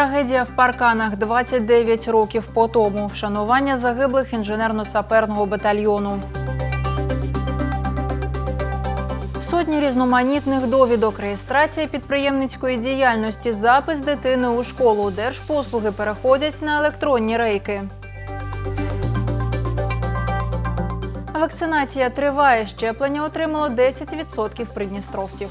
Трагедія в парканах 29 років по тому. Вшанування загиблих інженерно-саперного батальйону. Сотні різноманітних довідок, реєстрація підприємницької діяльності, запис дитини у школу, держпослуги переходять на електронні рейки. Вакцинація триває. Щеплення отримало 10% придністровців.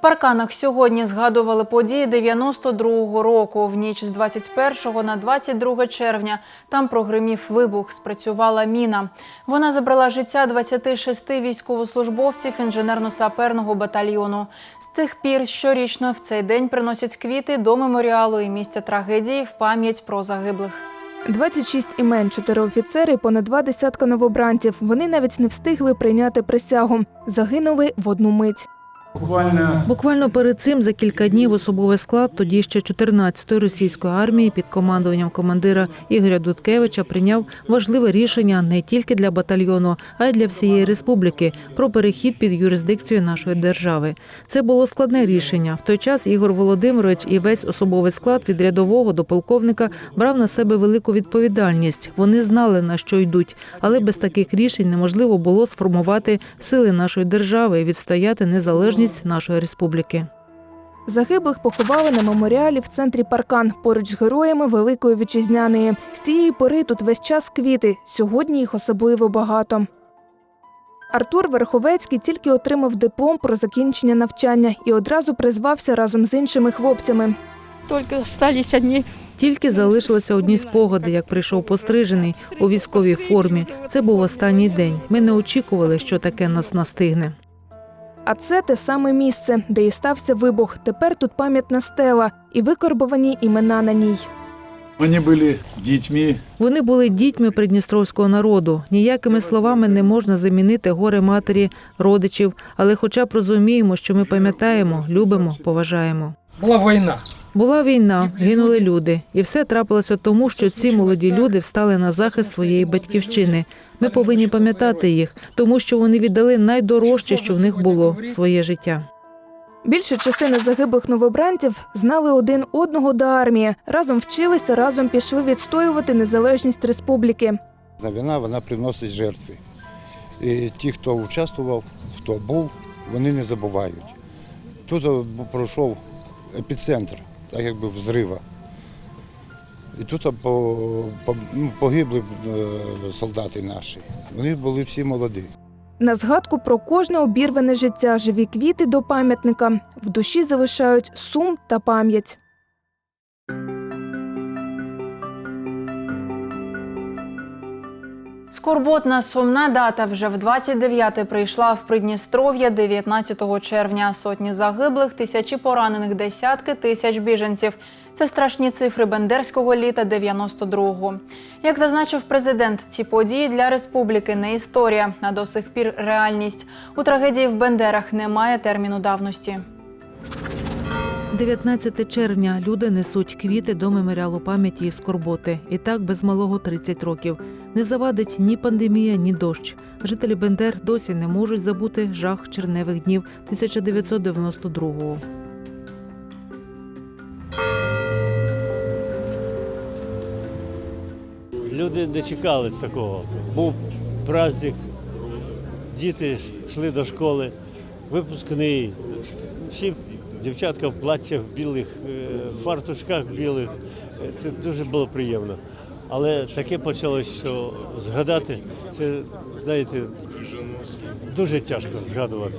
Парканах сьогодні згадували події 92-го року. В ніч з 21 на 22 червня там прогримів вибух, спрацювала міна. Вона забрала життя 26 військовослужбовців інженерно-саперного батальйону. З тих пір щорічно в цей день приносять квіти до меморіалу і місця трагедії в пам'ять про загиблих. 26 імен, 4 офіцери, понад два десятка новобранців. Вони навіть не встигли прийняти присягу. Загинули в одну мить. Буквально перед цим за кілька днів особовий склад тоді ще 14-ї російської армії під командуванням командира Ігоря Дудкевича прийняв важливе рішення не тільки для батальйону, а й для всієї республіки про перехід під юрисдикцію нашої держави. Це було складне рішення. В той час Ігор Володимирович і весь особовий склад від рядового до полковника брав на себе велику відповідальність. Вони знали на що йдуть, але без таких рішень неможливо було сформувати сили нашої держави і відстояти незалежність нашої республіки. Загиблих поховали на меморіалі в центрі паркан поруч з героями Великої вітчизняної. З тієї пори тут весь час квіти. Сьогодні їх особливо багато. Артур Верховецький тільки отримав диплом про закінчення навчання і одразу призвався разом з іншими хлопцями. Только остались одни. Тільки залишилися одні спогади, як прийшов пострижений у військовій формі. Це був останній день. Ми не очікували, що таке нас настигне. А це те саме місце, де і стався вибух. Тепер тут пам'ятна стела і викорбовані імена на ній. вони були дітьми. Вони були дітьми придністровського народу. Ніякими словами не можна замінити горе матері, родичів, але хоча б розуміємо, що ми пам'ятаємо, любимо, поважаємо. Була війна. Була війна, гинули люди, і все трапилося тому, що ці молоді люди встали на захист своєї батьківщини. Ми повинні пам'ятати їх, тому що вони віддали найдорожче, що в них було своє життя. Більша частина загиблих новобранців знали один одного до армії. Разом вчилися, разом пішли відстоювати незалежність республіки. Війна вона приносить жертви. І ті, хто участвував, хто був, вони не забувають. Тут е, пройшов епіцентр, так якби взрива. І тут ну, погибли е, солдати наші. Вони були всі молоді. На згадку про кожне обірване життя живі квіти до пам'ятника в душі залишають сум та пам'ять. Скорботна сумна дата вже в 29-те прийшла в Придністров'я 19 червня. Сотні загиблих, тисячі поранених, десятки тисяч біженців. Це страшні цифри бендерського літа 92-го. Як зазначив президент, ці події для республіки не історія, а до сих пір реальність. У трагедії в Бендерах немає терміну давності. 19 червня люди несуть квіти до меморіалу пам'яті і скорботи. І так без малого 30 років. Не завадить ні пандемія, ні дощ. Жителі Бендер досі не можуть забути жах черневих днів 1992-го. Люди не чекали такого. Був праздник, діти йшли до школи, випускний. Всі дівчатка в платтях білих, е, в фартушках білих. Е, Це дуже було приємно. Але таке почалось, що згадати, це, знаєте, дуже тяжко згадувати.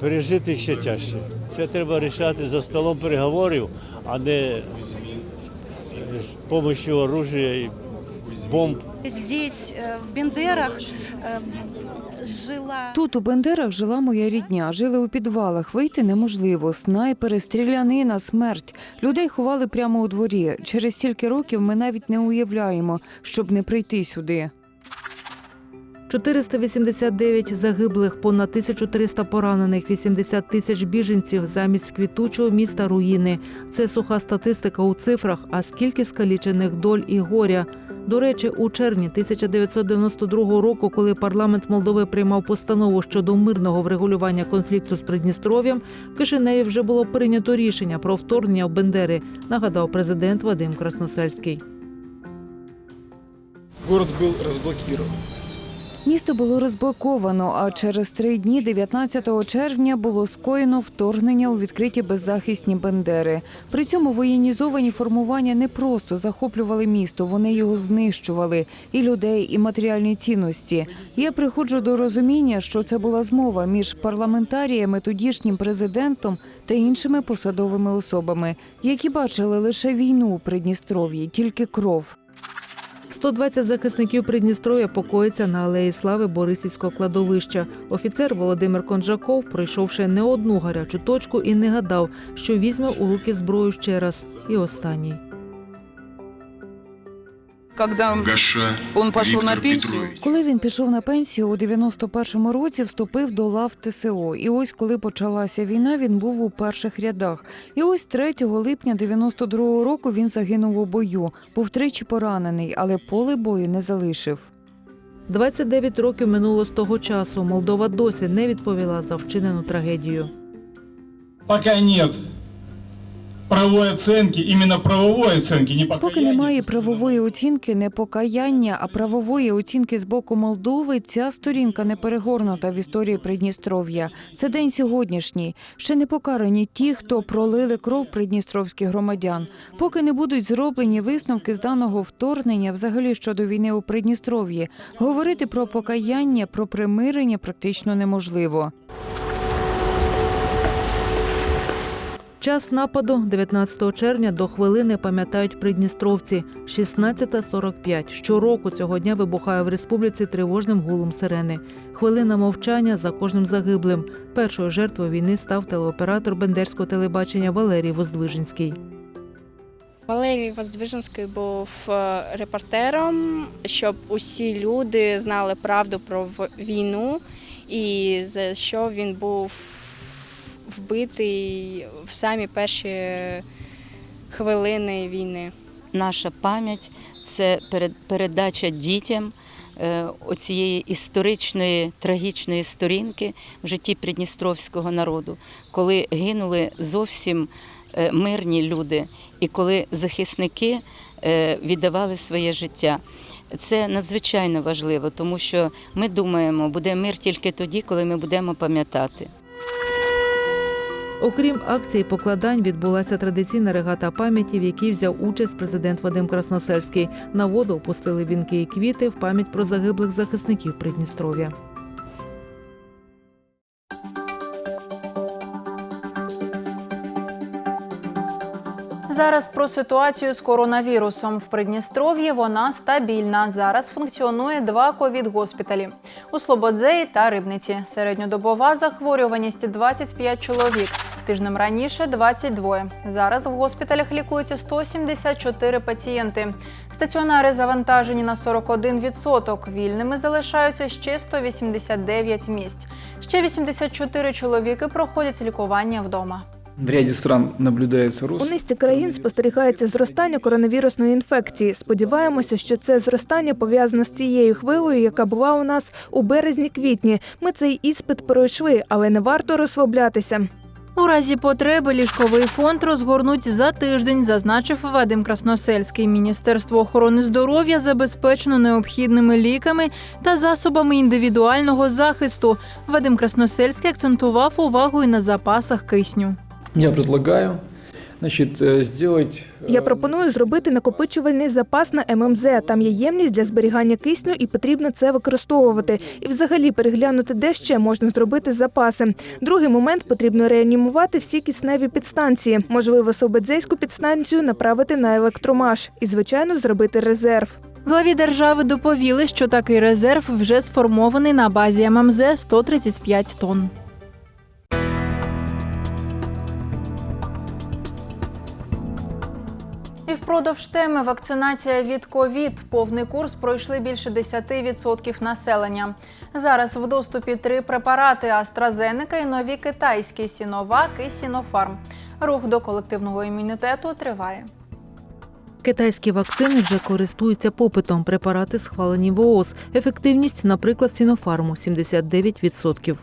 Пережити ще тяжче. Це треба рішати за столом переговорів, а не е, з допомогою оружия і бомб. Здесь, в Бендерах, жила... Тут у Бендерах жила моя рідня. Жили у підвалах. Вийти неможливо. Снайпери, стрілянина, смерть. Людей ховали прямо у дворі. Через стільки років ми навіть не уявляємо, щоб не прийти сюди. 489 загиблих, понад 1300 поранених, 80 тисяч біженців замість квітучого міста руїни. Це суха статистика у цифрах. А скільки скалічених доль і горя. До речі, у червні 1992 року, коли парламент Молдови приймав постанову щодо мирного врегулювання конфлікту з Придністров'ям, в Кишиневі вже було прийнято рішення про вторгнення в Бендери, нагадав президент Вадим Красносельський. Город был разблокирован. Місто було розблоковано, а через три дні, 19 червня, було скоєно вторгнення у відкриті беззахисні бендери. При цьому воєнізовані формування не просто захоплювали місто, вони його знищували і людей, і матеріальні цінності. Я приходжу до розуміння, що це була змова між парламентаріями, тодішнім президентом та іншими посадовими особами, які бачили лише війну у Придністров'ї, тільки кров. 120 захисників Придністров'я покоїться на алеї слави Борисівського кладовища. Офіцер Володимир Конжаков, пройшовши не одну гарячу точку, і не гадав, що візьме у руки зброю ще раз. І останній. Когда он пошел на пенсию, Коли він пішов на пенсію у 91-му році, вступив до лав ТСО. І ось коли почалася війна, він був у перших рядах. І ось 3 липня 92-го року він загинув у бою. Був тричі поранений, але поле бою не залишив. 29 років минуло з того часу. Молдова досі не відповіла за вчинену трагедію. пока нет правовой оценки, именно правовой оценки, не пока Поки немає правової оцінки, не покаяння, а правової оцінки з боку Молдови, ця сторінка не перегорнута в історії Придністров'я. Це день сьогоднішній. Ще не покарані ті, хто пролили кров придністровських громадян. Поки не будуть зроблені висновки з даного вторгнення, взагалі щодо війни у Придністров'ї, говорити про покаяння, про примирення практично неможливо. Час нападу 19 червня до хвилини пам'ятають придністровці 16.45. Щороку цього дня вибухає в республіці тривожним гулом сирени. Хвилина мовчання за кожним загиблим. Першою жертвою війни став телеоператор бендерського телебачення Валерій Воздвиженський. Валерій Воздвиженський був е, репортером, щоб усі люди знали правду про війну і за що він був вбитий в самі перші хвилини війни. наша пам'ять це передача дітям е, оцієї історичної трагічної сторінки в житті придністровського народу, коли гинули зовсім е, мирні люди, і коли захисники е, віддавали своє життя. Це надзвичайно важливо, тому що ми думаємо, буде мир тільки тоді, коли ми будемо пам'ятати. Окрім акції покладань, відбулася традиційна регата пам'яті, в якій взяв участь президент Вадим Красносельський. На воду опустили вінки і квіти в пам'ять про загиблих захисників Придністров'я. Зараз про ситуацію з коронавірусом в Придністров'ї. Вона стабільна. Зараз функціонує два ковід-госпіталі у Слободзеї та Рибниці. Середньодобова захворюваність 25 чоловік. Тижнем раніше 22. Зараз в госпіталях лікуються 174 пацієнти. Стаціонари завантажені на 41%. Вільними залишаються ще 189 місць. Ще 84 чоловіки проходять лікування вдома. В ряде стран наблюдается У низці країн спостерігається зростання коронавірусної інфекції. Сподіваємося, що це зростання пов'язане з цією хвилею, яка була у нас у березні-квітні. Ми цей іспит пройшли, але не варто розслаблятися. У разі потреби ліжковий фонд розгорнуть за тиждень, зазначив Вадим Красносельський. Міністерство охорони здоров'я забезпечено необхідними ліками та засобами індивідуального захисту. Вадим Красносельський акцентував увагу і на запасах кисню. Я предлагаю значит, э, сделать... э, Я пропоную зробити накопичувальний запас на ММЗ. Там є ємність для зберігання кисню, і потрібно це використовувати. І взагалі переглянути, де ще можна зробити запаси. Другий момент потрібно реанімувати всі кисневі підстанції. Можливо, Собедзейську підстанцію направити на електромаш і, звичайно, зробити резерв. Главі держави доповіли, що такий резерв вже сформований на базі ММЗ 135 тонн. Упродовж теми вакцинація від ковід повний курс пройшли більше 10% населення. Зараз в доступі три препарати AstraZeneca і нові китайські Сіновак і Сінофарм. Рух до колективного імунітету триває. Китайські вакцини вже користуються попитом. Препарати схвалені в ООС. Ефективність, наприклад, Сінофарму 79%.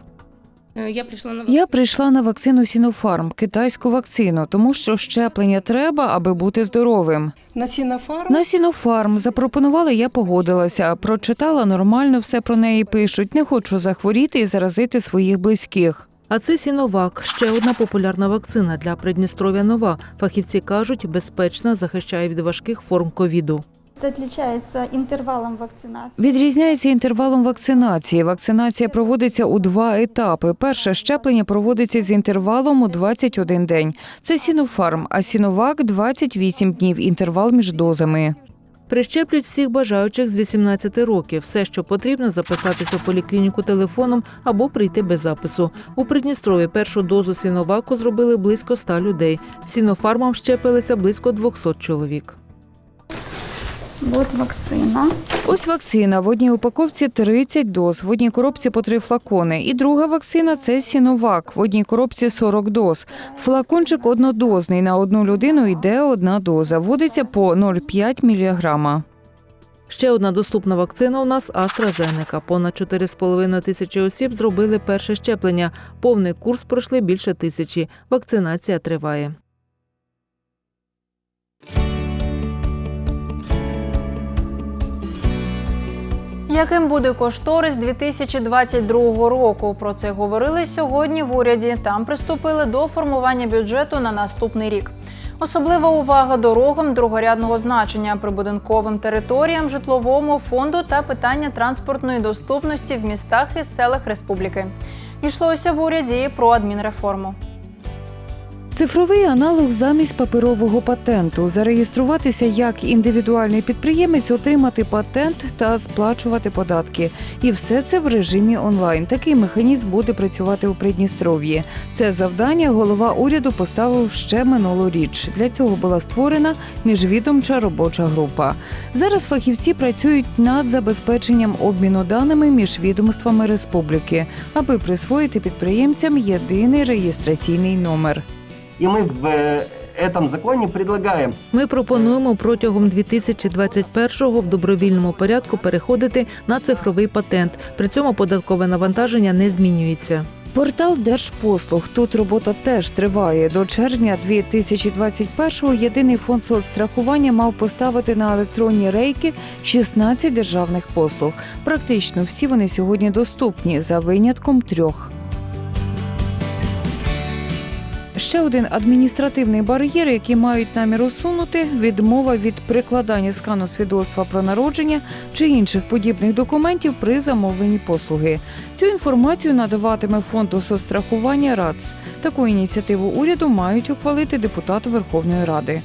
Я прийшла на Я прийшла на вакцину Сінофарм, китайську вакцину, тому що щеплення треба, аби бути здоровим. на Сінофарм. На Сінофарм запропонували, я погодилася. Прочитала нормально, все про неї пишуть. Не хочу захворіти і заразити своїх близьких. А це Сіновак ще одна популярна вакцина для Придністров'я нова. Фахівці кажуть, безпечна, захищає від важких форм ковіду. Отличается интервалом вакцинации. Відрізняється інтервалом вакцинації. Вакцинація проводиться у два етапи. Перше щеплення проводиться з інтервалом у 21 день. Це Сінофарм, а Сіновак 28 днів. Інтервал між дозами. Прищеплюють всіх бажаючих з 18 років. Все, що потрібно, записатися в поліклініку телефоном або прийти без запису. У Придністрові першу дозу Сіноваку зробили близько 100 людей. Сінофармом щепилися близько 200 чоловік. Вот вакцина. Ось вакцина. В одній упаковці 30 доз, в одній коробці по три флакони. І друга вакцина це Сіновак. В одній коробці 40 доз. Флакончик однодозний. На одну людину йде одна доза. Вводиться по 0,5 міліграма. Ще одна доступна вакцина у нас AstraZeneca. Понад 4,5 тисячі осіб зробили перше щеплення. Повний курс пройшли більше тисячі. Вакцинація триває. Яким буде кошторис 2022 року? Про це говорили сьогодні в уряді. Там приступили до формування бюджету на наступний рік. Особлива увага дорогам другорядного значення, прибудинковим територіям, житловому фонду та питання транспортної доступності в містах і селах республіки. Йшлося в уряді про адмінреформу. Цифровий аналог замість паперового патенту. Зареєструватися як індивідуальний підприємець, отримати патент та сплачувати податки. І все це в режимі онлайн. Такий механізм буде працювати у Придністров'ї. Це завдання голова уряду поставив ще минулоріч. Для цього була створена міжвідомча робоча група. Зараз фахівці працюють над забезпеченням обміну даними між відомствами республіки, аби присвоїти підприємцям єдиний реєстраційний номер. И мы в э, этом законе предлагаем Ми пропонуємо протягом 2021-го в добровільному порядку переходити на цифровий патент. При цьому податкове навантаження не змінюється. Портал Держпослуг. Тут робота теж триває. До червня 2021-го єдиний фонд соцстрахування мав поставити на електронні рейки 16 державних послуг. Практично всі вони сьогодні доступні за винятком трьох. Ще один адміністративний бар'єр, який мають намір усунути, відмова від прикладання скану свідоцтва про народження чи інших подібних документів при замовленні послуги. Цю інформацію надаватиме фонду соцстрахування РАЦ. Таку ініціативу уряду мають ухвалити депутати Верховної Ради.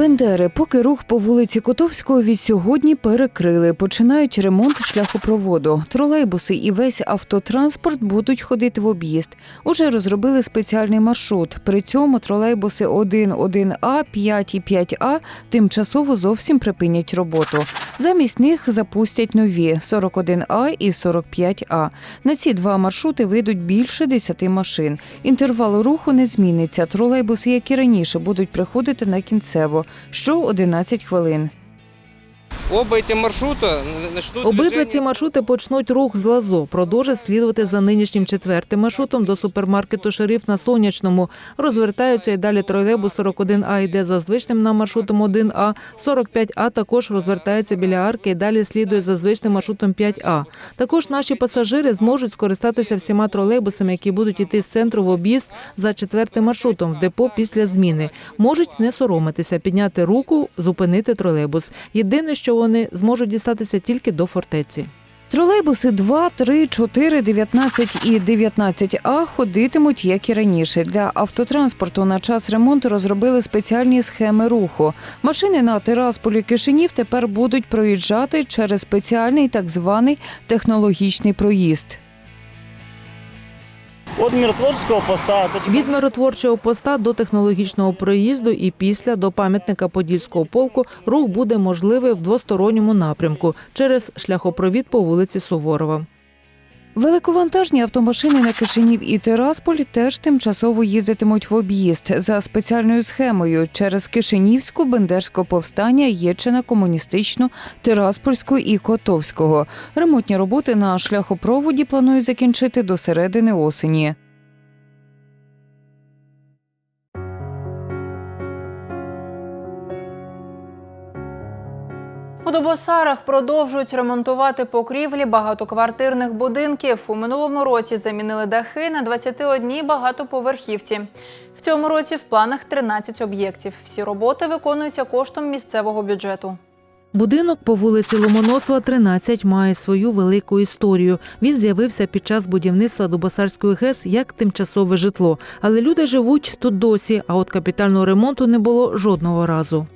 Бендери, поки рух по вулиці Котовського від сьогодні перекрили. Починають ремонт шляхопроводу. Тролейбуси і весь автотранспорт будуть ходити в об'їзд. Уже розробили спеціальний маршрут. При цьому тролейбуси 1, 1А, 5 і 5А тимчасово зовсім припинять роботу. Замість них запустять нові 41А і 45А. На ці два маршрути вийдуть більше 10 машин. Інтервал руху не зміниться. Тролейбуси, як і раніше, будуть приходити на кінцево що 11 хвилин. Обидва ці маршрути почнуть рух з Лазо. Продовжать слідувати за нинішнім четвертим маршрутом до супермаркету Шериф на сонячному. Розвертаються і далі тролейбус 41А йде за звичним на маршрутом 1А, 45А також розвертається біля арки і далі слідує за звичним маршрутом 5А. Також наші пасажири зможуть скористатися всіма тролейбусами, які будуть йти з центру в об'їзд за четвертим маршрутом в депо після зміни. Можуть не соромитися, підняти руку, зупинити тролейбус. Єдине, що вони зможуть дістатися тільки до фортеці. Тролейбуси 2, 3, 4, 19 і 19А ходитимуть, як і раніше. Для автотранспорту на час ремонту розробили спеціальні схеми руху. Машини на Тирасполі Кишинів тепер будуть проїжджати через спеціальний так званий технологічний проїзд. От миротворчого поста. Від миротворчого поста до технологічного проїзду і після до пам'ятника Подільського полку рух буде можливий в двосторонньому напрямку через шляхопровід по вулиці Суворова. Великовантажні автомашини на Кишинів і Тирасполь теж тимчасово їздитимуть в об'їзд за спеціальною схемою через Кишинівську, Бендерського повстання, Єчина, Комуністичну, Тираспольську і Котовського. Ремонтні роботи на шляхопроводі планують закінчити до середини осені. У Добосарах продовжують ремонтувати покрівлі багатоквартирних будинків. У минулому році замінили дахи на 21 багатоповерхівці. В цьому році в планах 13 об'єктів. Всі роботи виконуються коштом місцевого бюджету. Будинок по вулиці Ломоносова, 13, має свою велику історію. Він з'явився під час будівництва Дубосарської ГЕС як тимчасове житло. Але люди живуть тут досі, а от капітального ремонту не було жодного разу.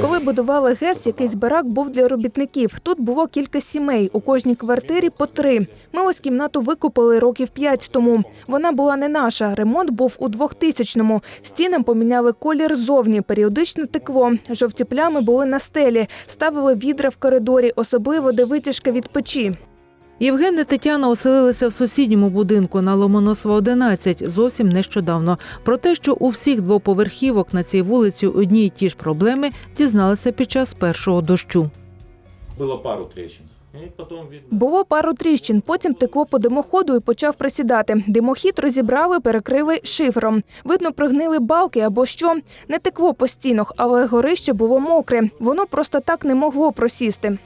Коли будували ГЕС, якийсь барак був для робітників. Тут було кілька сімей, у кожній квартирі по три. Ми ось кімнату викупили років п'ять тому. Вона була не наша. Ремонт був у 2000-му. Стінам поміняли колір зовні, періодично текло. Жовті плями були на стелі. Ставили відра в коридорі, особливо де витяжка від печі. Євген і Тетяна оселилися в сусідньому будинку на Ломоносова 11 зовсім нещодавно. Про те, що у всіх двоповерхівок на цій вулиці одні й ті ж проблеми, дізналися під час першого дощу. Было пару трещин. И потом видно. Було пару тріщин, потім текло по димоходу і почав присідати. Димохід розібрали, перекрили шифером. Видно, пригнили балки або що. Не текло по стінах, але горище було мокре. Воно просто так не могло просісти.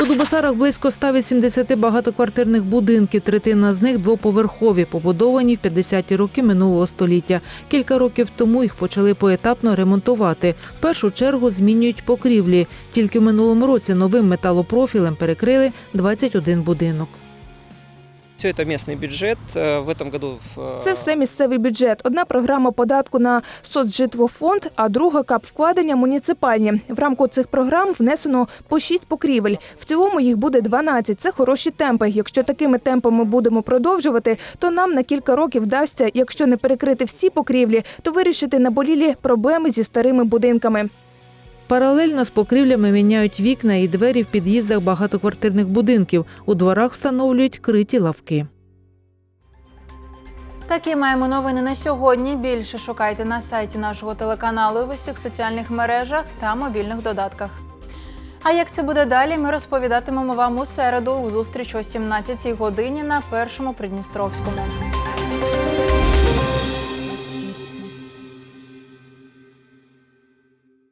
У Дубосарах близько 180 багатоквартирних будинків. Третина з них двоповерхові, побудовані в 50-ті роки минулого століття. Кілька років тому їх почали поетапно ремонтувати. В першу чергу змінюють покрівлі. Тільки в минулому році новим металопрофілем перекрили 21 будинок. Все это местный бюджет. Э, В этом году в, Це все місцевий бюджет. Одна програма податку на соцжитлофонд, а друга кап вкладення муніципальні. В рамку цих програм внесено по шість покрівель. В цілому їх буде 12. Це хороші темпи. Якщо такими темпами будемо продовжувати, то нам на кілька років вдасться, якщо не перекрити всі покрівлі, то вирішити наболілі проблеми зі старими будинками. Паралельно з покрівлями міняють вікна і двері в під'їздах багатоквартирних будинків. У дворах встановлюють криті лавки. Такі маємо новини на сьогодні. Більше шукайте на сайті нашого телеканалу і в усіх соціальних мережах та мобільних додатках. А як це буде далі, ми розповідатимемо вам у середу у зустріч о 17 годині на першому Придністровському.